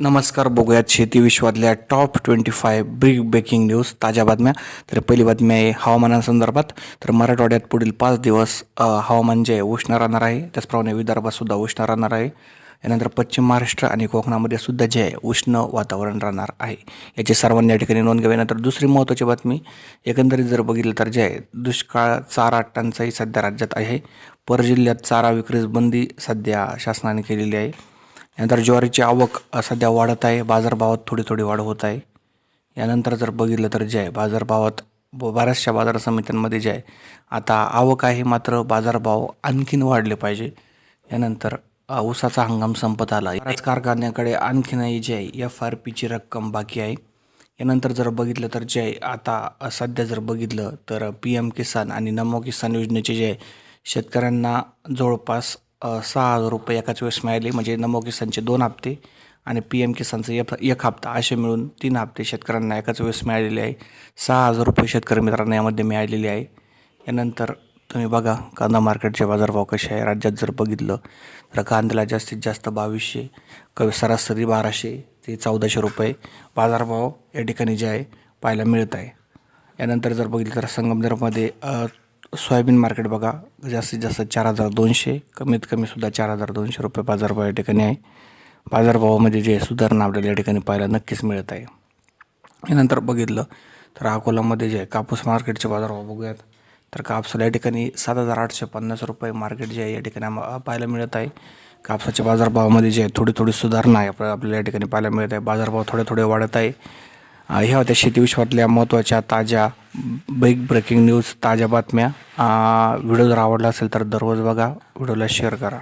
नमस्कार बघूयात शेती विश्वातल्या top twenty five big breaking news ताज्या बातम्या. तर पहिली बातमी आहे हवामानासंदर्भात. तर मराठवाड्यात पुढील पाच दिवस हवामान जे आहे उष्ण राहणार आहे. त्याचप्रमाणे विदर्भातसुद्धा उष्ण राहणार आहे. यानंतर पश्चिम महाराष्ट्र आणि कोकणामध्ये सुद्धा जे आहे उष्ण वातावरण राहणार आहे. याची सर्वांनी या ठिकाणी नोंद घ्यावी. नंतर दुसरी महत्त्वाची बातमी एकंदरीत जर बघितलं तर जे आहे दुष्काळ चारा टंचाई सध्या राज्यात आहे. पर जिल्ह्यात चारा विक्रीस बंदी सध्या शासनाने केलेली आहे. यानंतर ज्वारीची आवक सध्या वाढत आहे. बाजारभावात थोडी थोडी वाढ होत आहे. यानंतर जर बघितलं तर जे आहे बाजारभावात ब- बऱ्याचशा बाजार समित्यांमध्ये जे आहे आता आवक आहे मात्र बाजारभाव आणखीन वाढले पाहिजे. यानंतर ऊसाचा हंगाम संपत आला बऱ्याच कारखान्याकडे आणखीनही जे आहे एफ आर पीची रक्कम बाकी आहे. यानंतर जर बघितलं तर जे आहे आता सध्या जर बघितलं तर पी एम किसान आणि नमो किसान योजनेचे जे आहे शेतकऱ्यांना जवळपास सहा हजार रुपये एकाच वेळेस मिळाले. म्हणजे नमो किसानचे दोन हप्ते आणि पी एम किसानचे एक एक हप्ता. असे मिळून तीन हप्ते शेतकऱ्यांना एकाच वेळेस मिळालेले आहे. सहा हजार रुपये शेतकरी मित्रांना यामध्ये मिळालेले आहे. यानंतर तुम्ही बघा कांदा मार्केटचे बाजारभाव कसे आहे. राज्यात जर बघितलं तर कांद्याला जास्तीत जास्त बावीसशे कवी सरासरी बाराशे ते चौदाशे रुपये बाजारभाव या ठिकाणी जे आहे पाहायला मिळत आहे. यानंतर जर बघितलं तर संगमनेरमध्ये सोयाबीन मार्केट बघा जास्तीत जास्त चार हजार दोनशे कमीत कमीसुद्धा चार हजार दोनशे रुपये बाजारभाव या ठिकाणी आहे. बाजारभावामध्ये जे सुधारणा आपल्याला या ठिकाणी पाहायला नक्कीच मिळत आहे. यानंतर बघितलं तर अकोलामध्ये जे आहे कापूस मार्केटचे बाजारभाव बघूयात. तर कापसाला या ठिकाणी सात हजार आठशे पन्नास रुपये मार्केट जे आहे या ठिकाणी आम्हाला पाहायला मिळत आहे. कापसाच्या बाजारभावामध्ये जे आहे थोडी थोडी सुधारणा आहे आपल्याला या ठिकाणी पाहायला मिळत आहे. बाजारभाव थोडे थोडे वाढत आहे. ह्या होत्या शेतीविश्वातल्या महत्त्वाच्या ताज्या बिग ब्रेकिंग न्यूज ताज्या बातम्या. व्हिडिओ जर आवडला असेल तर दररोज बघा. व्हिडिओला शेअर करा.